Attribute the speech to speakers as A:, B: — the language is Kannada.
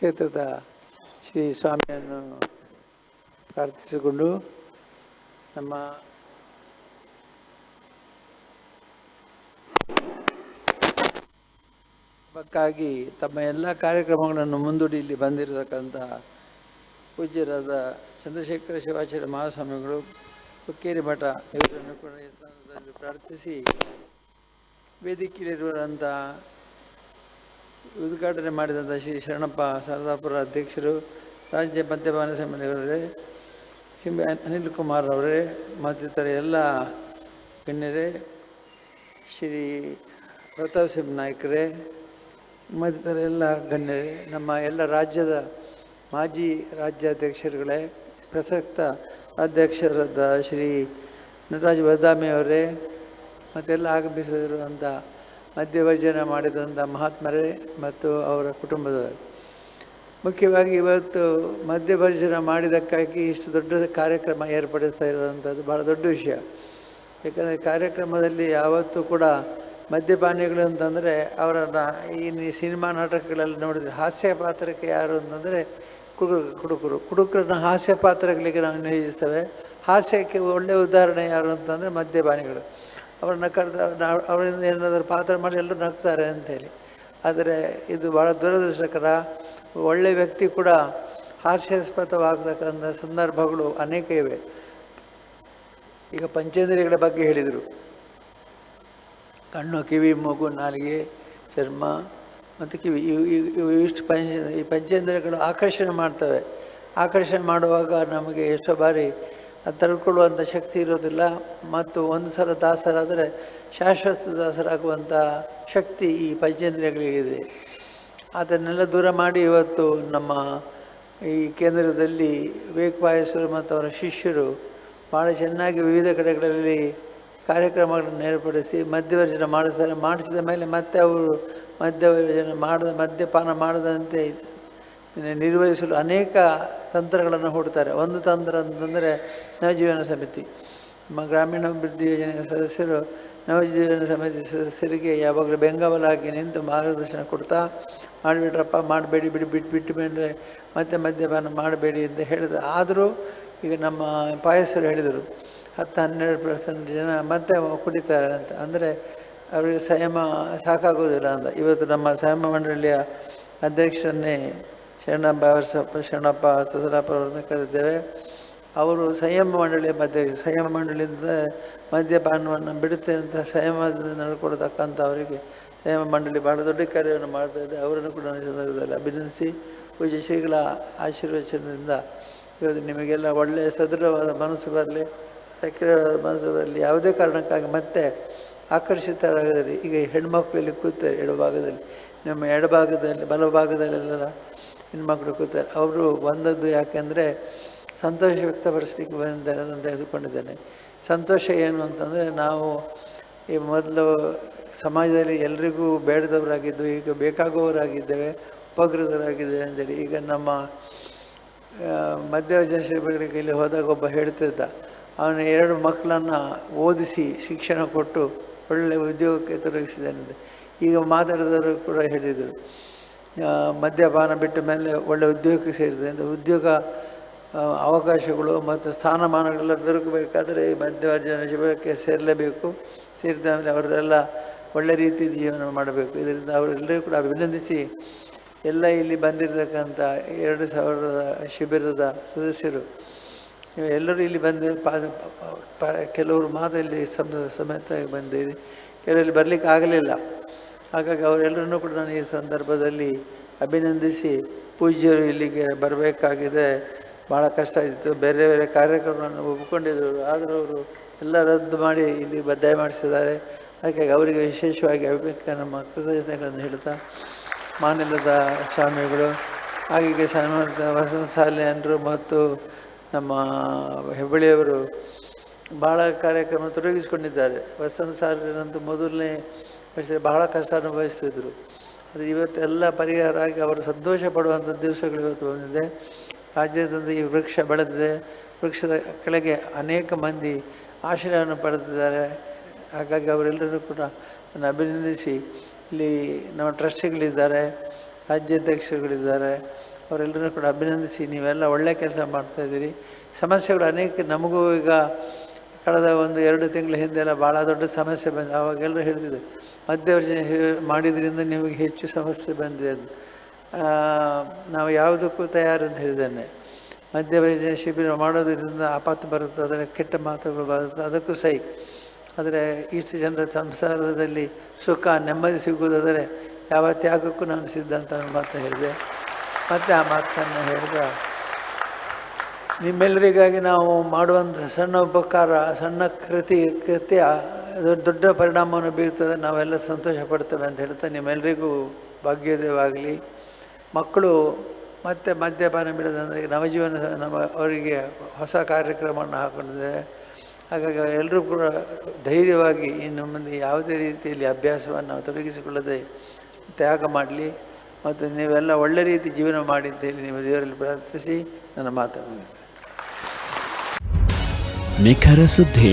A: ಕ್ಷೇತ್ರದ ಶ್ರೀ ಸ್ವಾಮಿಯನ್ನು ಪ್ರಾರ್ಥಿಸಿಕೊಂಡು ನಮ್ಮ ಹಬ್ಬಕ್ಕಾಗಿ ತಮ್ಮ ಎಲ್ಲ ಕಾರ್ಯಕ್ರಮಗಳನ್ನು ಮುಂದೂಡಿ ಇಲ್ಲಿ ಬಂದಿರತಕ್ಕಂಥ ಪೂಜ್ಯರಾದ ಚಂದ್ರಶೇಖರ ಶಿವಾಚಾರ್ಯ ಮಹಾಸ್ವಾಮಿಗಳು ಹುಕ್ಕೇರಿ ಮಠ ಇವರನ್ನು ಪ್ರಾರ್ಥಿಸಿ ವೇದಿಕೆಯಲ್ಲಿರುವಂಥ ಉದ್ಘಾಟನೆ ಮಾಡಿದಂಥ ಶ್ರೀ ಶರಣಪ್ಪ ಶಾರದಾಪುರ ಅಧ್ಯಕ್ಷರು, ರಾಜ್ಯ ಮದ್ಯಪಾನ ಸಮ್ಮೇಳನವರೇ ಹಿಂಬೆ ಅನಿಲ್ ಕುಮಾರ್ ಅವರೇ, ಮತ್ತಿತರ ಎಲ್ಲ ಗಣ್ಯರೇ, ಶ್ರೀ ಪ್ರತಾಪ್ ಸಿಂಗ್ ನಾಯ್ಕರೇ, ಮತ್ತಿತರ ಎಲ್ಲ ಗಣ್ಯರೇ, ನಮ್ಮ ಎಲ್ಲ ರಾಜ್ಯದ ಮಾಜಿ ರಾಜ್ಯಾಧ್ಯಕ್ಷರುಗಳೇ, ಪ್ರಸಕ್ತ ಅಧ್ಯಕ್ಷರಾದ ಶ್ರೀ ನಟರಾಜ್ ಬದಾಮಿ ಅವರೇ, ಮತ್ತೆಲ್ಲ ಆಗಮಿಸಿರುವಂಥ ಮಧ್ಯವರ್ಜನ ಮಾಡಿದಂಥ ಮಹಾತ್ಮರೇ ಮತ್ತು ಅವರ ಕುಟುಂಬದವರು. ಮುಖ್ಯವಾಗಿ ಇವತ್ತು ಮದ್ಯಭರ್ಜನ ಮಾಡಿದ್ದಕ್ಕಾಗಿ ಇಷ್ಟು ದೊಡ್ಡ ಕಾರ್ಯಕ್ರಮ ಏರ್ಪಡಿಸ್ತಾ ಇರುವಂಥದ್ದು ಭಾಳ ದೊಡ್ಡ ವಿಷಯ. ಯಾಕಂದರೆ ಕಾರ್ಯಕ್ರಮದಲ್ಲಿ ಯಾವತ್ತೂ ಕೂಡ ಮದ್ಯಪಾನಿಗಳು ಅಂತಂದರೆ ಅವರನ್ನು ಈ ಸಿನಿಮಾ ನಾಟಕಗಳಲ್ಲಿ ನೋಡಿದರೆ ಹಾಸ್ಯ ಪಾತ್ರಕ್ಕೆ ಯಾರು ಅಂತಂದರೆ ಕುಡುಕರು ಕುಡುಕರು. ಕುಡುಕರನ್ನ ಹಾಸ್ಯ ಪಾತ್ರಗಳಿಗೆ ನಾವು ನಿಯೋಜಿಸ್ತೇವೆ. ಹಾಸ್ಯಕ್ಕೆ ಒಳ್ಳೆಯ ಉದಾಹರಣೆ ಯಾರು ಅಂತಂದರೆ ಮದ್ಯಪಾನಿಗಳು. ಅವ್ರನ್ನ ಕರೆದ ಅವರಿಂದ ಏನಾದರೂ ಪಾತ್ರ ಮಾಡಿ ಎಲ್ಲರೂ ನಗ್ತಾರೆ ಅಂತೇಳಿ. ಆದರೆ ಇದು ಭಾಳ ದುರದೃಷ್ಟಕರ. ಒಳ್ಳೆಯ ವ್ಯಕ್ತಿ ಕೂಡ ಹಾಸ್ಯಾಸ್ಪದವಾಗತಕ್ಕಂಥ ಸಂದರ್ಭಗಳು ಅನೇಕ ಇವೆ. ಈಗ ಪಂಚೇಂದ್ರಿಯಗಳ ಬಗ್ಗೆ ಹೇಳಿದರು. ಕಣ್ಣು, ಕಿವಿ, ಮೂಗು, ನಾಲಿಗೆ, ಚರ್ಮ ಮತ್ತು ಕಿವಿ ಇವು ಇಷ್ಟು ಪಂಚ ಈ ಪಂಚೇಂದ್ರಿಯಗಳು ಆಕರ್ಷಣೆ ಮಾಡ್ತವೆ. ಆಕರ್ಷಣೆ ಮಾಡುವಾಗ ನಮಗೆ ಎಷ್ಟೋ ಬಾರಿ ಅದು ತಡ್ಕೊಳ್ಳುವಂಥ ಶಕ್ತಿ ಇರೋದಿಲ್ಲ. ಮತ್ತು ಒಂದು ಸಲ ದಾಸರಾದರೆ ಶಾಶ್ವತ ದಾಸರಾಗುವಂಥ ಶಕ್ತಿ ಈ ಪಂಚೇಂದ್ರಿಯಗಳಿಗಿದೆ ಅದನ್ನೆಲ್ಲ ದೂರ ಮಾಡಿ ಇವತ್ತು ನಮ್ಮ ಈ ಕೇಂದ್ರದಲ್ಲಿ ವೇಕವಾಯಸರು ಮತ್ತು ಅವರ ಶಿಷ್ಯರು ಭಾಳ ಚೆನ್ನಾಗಿ ವಿವಿಧ ಕಡೆಗಳಲ್ಲಿ ಕಾರ್ಯಕ್ರಮಗಳನ್ನು ಏರ್ಪಡಿಸಿ ಮಧ್ಯವರ್ಜನ ಮಾಡಿಸ್ತಾರೆ ಮಾಡಿಸಿದ ಮೇಲೆ ಮತ್ತೆ ಅವರು ಮಧ್ಯವರ್ಜನ ಮಾಡದ ಮದ್ಯಪಾನ ಮಾಡದಂತೆ ನಿರ್ವಹಿಸಲು ಅನೇಕ ತಂತ್ರಗಳನ್ನು ಹೂಡ್ತಾರೆ. ಒಂದು ತಂತ್ರ ಅಂತಂದರೆ ನವಜೀವನ ಸಮಿತಿ. ನಮ್ಮ ಗ್ರಾಮೀಣಾಭಿವೃದ್ಧಿ ಯೋಜನೆಯ ಸದಸ್ಯರು ನವಜೀವನ ಸಮಿತಿ ಸದಸ್ಯರಿಗೆ ಯಾವಾಗಲೂ ಬೆಂಗಾವಲಾಗಿ ನಿಂತು ಮಾರ್ಗದರ್ಶನ ಕೊಡ್ತಾ ಮಾಡಿಬಿಟ್ರಪ್ಪ ಮಾಡಬೇಡಿ, ಬಿಡಿ ಬಿಟ್ಟು ಬಿಟ್ಟು ಬಂದರೆ ಮತ್ತೆ ಮದ್ಯಪಾನ ಮಾಡಬೇಡಿ ಅಂತ ಹೇಳಿದ. ಆದರೂ ಈಗ ನಮ್ಮ ಪಾಯಸರು ಹೇಳಿದರು, ಹತ್ತು ಹನ್ನೆರಡು ಪರ್ಸೆಂಟ್ ಜನ ಮತ್ತೆ ಕುಡಿತಾರೆ ಅಂತ. ಅಂದರೆ ಅವರಿಗೆ ಸಂಯಮ ಸಾಕಾಗೋದಿಲ್ಲ ಅಂತ. ಇವತ್ತು ನಮ್ಮ ಸಂಯಮ ಮಂಡಳಿಯ ಅಧ್ಯಕ್ಷರನ್ನೇ ಶರಣಪ್ಪ ಶರಣಪ್ಪ ಸದರಪ್ಪ ಅವರನ್ನು ಕರೆದಿದ್ದೇವೆ. ಅವರು ಸಂಯಮ ಮಂಡಳಿಯ ಮಧ್ಯ, ಸಂಯಮ ಮಂಡಳಿಯಿಂದ ಮದ್ಯಪಾನವನ್ನು ಬಿಡುತ್ತೆ ಅಂತ ಸಂಯಮದಿಂದ ನಡ್ಕೊಡ್ತಕ್ಕಂಥ ಅವರಿಗೆ ಸಂಯಮ ಮಂಡಳಿ ಭಾಳ ದೊಡ್ಡ ಕಾರ್ಯವನ್ನು ಮಾಡ್ತಾ ಇದೆ. ಅವರನ್ನು ಕೂಡ ಸಂದರ್ಭದಲ್ಲಿ ಅಭಿನಂದಿಸಿ ಪೂಜೆ ಶ್ರೀಗಳ ಆಶೀರ್ವಚನದಿಂದ ಇವತ್ತು ನಿಮಗೆಲ್ಲ ಒಳ್ಳೆಯ ಸದೃಢವಾದ ಮನಸ್ಸು ಬರಲಿ, ಸಕ್ರಿಯವಾದ ಮನಸ್ಸು ಬರಲಿ. ಯಾವುದೇ ಕಾರಣಕ್ಕಾಗಿ ಮತ್ತೆ ಆಕರ್ಷಿತರಾಗದಲ್ಲಿ ಈಗ ಹೆಣ್ಮಕ್ಳಲ್ಲಿ ಕೂತಾರೆ ಎಡಭಾಗದಲ್ಲಿ, ನಮ್ಮ ಎಡಭಾಗದಲ್ಲಿ, ಬಲಭಾಗದಲ್ಲೆಲ್ಲ ಹೆಣ್ಮಕ್ಳು ಕೂತಾರೆ. ಅವರು ಬಂದದ್ದು ಯಾಕೆಂದರೆ ಸಂತೋಷ ವ್ಯಕ್ತಪಡಿಸ್ಲಿಕ್ಕೆ ಬಂದಿದ್ದಾರೆ ಅಂತ ತೆಗೆದುಕೊಂಡಿದ್ದೇನೆ ಸಂತೋಷ ಏನು ಅಂತಂದರೆ ನಾವು ಈ ಮೊದಲು ಸಮಾಜದಲ್ಲಿ ಎಲ್ರಿಗೂ ಬೇಡದವರಾಗಿದ್ದು, ಈಗ ಬೇಕಾಗುವವರಾಗಿದ್ದೇವೆ ಉಪಗ್ರಹರಾಗಿದ್ದೇವೆ ಅಂತೇಳಿ ಈಗ ನಮ್ಮ ಮಧ್ಯ ಇಲ್ಲಿ ಹೋದಾಗ ಒಬ್ಬ ಹೇಳ್ತಿದ್ದ, ಅವನು ಎರಡು ಮಕ್ಕಳನ್ನು ಓದಿಸಿ ಶಿಕ್ಷಣ ಕೊಟ್ಟು ಒಳ್ಳೆಯ ಉದ್ಯೋಗಕ್ಕೆ ತೊಡಗಿಸಿದ್ದಾನೆ ಈಗ ಮಾತಾಡಿದವರು ಕೂಡ ಹೇಳಿದರು. ಮದ್ಯಪಾನ ಬಿಟ್ಟ ಮೇಲೆ ಒಳ್ಳೆ ಉದ್ಯೋಗಕ್ಕೆ ಸೇರಿದೆ ಅಂದರೆ ಉದ್ಯೋಗ ಅವಕಾಶಗಳು ಮತ್ತು ಸ್ಥಾನಮಾನಗಳೆಲ್ಲ ದೊರಕಬೇಕಾದರೆ ಈ ಮಧ್ಯವರ್ಜನ ಶಿಬಿರಕ್ಕೆ ಸೇರಲೇಬೇಕು. ಸೇರಿದ ಮೇಲೆ ಅವರೆಲ್ಲ ಒಳ್ಳೆ ರೀತಿ ಜೀವನ ಮಾಡಬೇಕು. ಇದರಿಂದ ಅವರೆಲ್ಲರೂ ಕೂಡ ಅಭಿನಂದಿಸಿ ಎಲ್ಲ ಇಲ್ಲಿ ಬಂದಿರತಕ್ಕಂಥ ಎರಡು ಸಾವಿರದ ಶಿಬಿರದ ಸದಸ್ಯರು, ಎಲ್ಲರೂ ಇಲ್ಲಿ ಬಂದ ಕೆಲವರು ಮಾತ್ರ ಇಲ್ಲಿ ಸಮ ಸಮೇತ ಬಂದಿರಿ. ಕೆಲವರಲ್ಲಿ ಬರಲಿಕ್ಕೆ ಆಗಲಿಲ್ಲ ಹಾಗಾಗಿ ಅವರೆಲ್ಲರನ್ನೂ ಕೂಡ ನಾನು ಈ ಸಂದರ್ಭದಲ್ಲಿ ಅಭಿನಂದಿಸಿ ಪೂಜ್ಯರು ಇಲ್ಲಿಗೆ ಬರಬೇಕಾಗಿದೆ. ಭಾಳ ಕಷ್ಟ ಆಗಿತ್ತು ಬೇರೆ ಬೇರೆ ಕಾರ್ಯಕ್ರಮವನ್ನು ಒಪ್ಪಿಕೊಂಡಿದ್ದರು. ಆದರೂ ಅವರು ಎಲ್ಲ ರದ್ದು ಮಾಡಿ ಇಲ್ಲಿ ಬದ್ದಾಯ ಮಾಡಿಸಿದ್ದಾರೆ. ಹಾಗಾಗಿ ಅವರಿಗೆ ವಿಶೇಷವಾಗಿ ಅಭಿಬೇಕ ನಮ್ಮ ಕೃತಜ್ಞತೆಗಳನ್ನು ಹೇಳ್ತಾ ಮಾನಿಲದ ಸ್ವಾಮಿಗಳು ಹಾಗೆ ಸನ್ಮಾನಿತ ವಸಂತ ಸಾಲಿಯನ್ರು ಮತ್ತು ನಮ್ಮ ಹೆಬ್ಬಳ್ಳಿಯವರು ಭಾಳ ಕಾರ್ಯಕ್ರಮ ತೊಡಗಿಸಿಕೊಂಡಿದ್ದಾರೆ. ವಸಂತ ಸಾಲಿನಂತೂ ಮೊದಲನೇ ಬಹಳ ಕಷ್ಟ ಅನುಭವಿಸ್ತಿದ್ರು. ಅದು ಇವತ್ತೆಲ್ಲ ಪರಿಹಾರ ಆಗಿ ಅವರು ಸಂತೋಷ ಪಡುವಂಥ ದಿವಸಗಳು ಇವತ್ತು ಬಂದಿದೆ. ರಾಜ್ಯದಿಂದ ಈ ವೃಕ್ಷ ಬೆಳೆದಿದೆ. ವೃಕ್ಷದ ಕೆಳಗೆ ಅನೇಕ ಮಂದಿ ಆಶ್ರಯವನ್ನು ಪಡೆದಿದ್ದಾರೆ. ಹಾಗಾಗಿ ಅವರೆಲ್ಲರೂ ಕೂಡ ನಾನು ಅಭಿನಂದಿಸಿ, ಇಲ್ಲಿ ನಮ್ಮ ಟ್ರಸ್ಟಿಗಳಿದ್ದಾರೆ, ರಾಜ್ಯಾಧ್ಯಕ್ಷರುಗಳಿದ್ದಾರೆ. ಅವರೆಲ್ಲರೂ ಕೂಡ ಅಭಿನಂದಿಸಿ, ನೀವೆಲ್ಲ ಒಳ್ಳೆಯ ಕೆಲಸ ಮಾಡ್ತಾಯಿದ್ದೀರಿ ಸಮಸ್ಯೆಗಳು ಅನೇಕ, ನಮಗೂ ಈಗ ಕಳೆದ ಒಂದು ಎರಡು ತಿಂಗಳ ಹಿಂದೆಲ್ಲ ಭಾಳ ದೊಡ್ಡ ಸಮಸ್ಯೆ ಬಂದು ಅವಾಗೆಲ್ಲರೂ ಹೇಳಿದ್ರು ಮಧ್ಯವರ್ಜನೆ ಮಾಡಿದ್ರಿಂದ ನಿಮಗೆ ಹೆಚ್ಚು ಸಮಸ್ಯೆ ಬಂದಿದೆ. ನಾವು ಯಾವುದಕ್ಕೂ ತಯಾರು ಅಂತ ಹೇಳಿದ್ದೇನೆ. ಮಧ್ಯವರ್ಜನೆ ಶಿಬಿರ ಮಾಡೋದರಿಂದ ಆಪತ್ತು ಬರುತ್ತೆ ಅದರ ಕೆಟ್ಟ ಮಾತುಗಳು ಬರುತ್ತೆ, ಅದಕ್ಕೂ ಸೈ ಆದರೆ ಇಷ್ಟು ಜನರ ಸಂಸಾರದಲ್ಲಿ ಸುಖ, ನೆಮ್ಮದಿ ಸಿಗುವುದಾದರೆ ಯಾವ ತ್ಯಾಗಕ್ಕೂ ನಾನು ಸಿದ್ಧ ಅಂತ ಮಾತು ಹೇಳಿದೆ. ಮತ್ತು ಆ ಮಾತನ್ನು ಹೇಳಿದ ನಿಮ್ಮೆಲ್ಲರಿಗಾಗಿ ನಾವು ಮಾಡುವಂಥ ಸಣ್ಣ ಉಪಕಾರ, ಸಣ್ಣ ಕೃತಿ, ಕೃತ್ಯ ಅದು ದೊಡ್ಡ ಪರಿಣಾಮವನ್ನು ಬೀರ್ತದೆ. ನಾವೆಲ್ಲ ಸಂತೋಷ ಪಡ್ತೇವೆ ಅಂತ ಹೇಳ್ತಾ ನಿಮ್ಮೆಲ್ಲರಿಗೂ ಭಾಗ್ಯೋದಯವಾಗಲಿ. ಮಕ್ಕಳು ಮತ್ತೆ ಮದ್ಯಪಾನ ಬಿಡದಂದರೆ ನವಜೀವನ ನಮ್ಮ ಅವರಿಗೆ ಹೊಸ ಕಾರ್ಯಕ್ರಮವನ್ನು ಹಾಕೊಂಡಿದೆ. ಹಾಗಾಗಿ ಎಲ್ಲರೂ ಕೂಡ ಧೈರ್ಯವಾಗಿ ಇನ್ನು ಮುಂದೆ ಯಾವುದೇ ರೀತಿಯಲ್ಲಿ ಅಭ್ಯಾಸವನ್ನು ತೊಡಗಿಸಿಕೊಳ್ಳದೆ ತ್ಯಾಗ ಮಾಡಲಿ. ಮತ್ತು ನೀವೆಲ್ಲ ಒಳ್ಳೆ ರೀತಿ ಜೀವನ ಮಾಡಿ ಅಂತ ಹೇಳಿ ನಿಮ್ಮ ದೇವರಲ್ಲಿ ಪ್ರಾರ್ಥಿಸಿ ನನ್ನ ಮಾತನ್ನು
B: ನಿಖರ ಸುದ್ದಿ.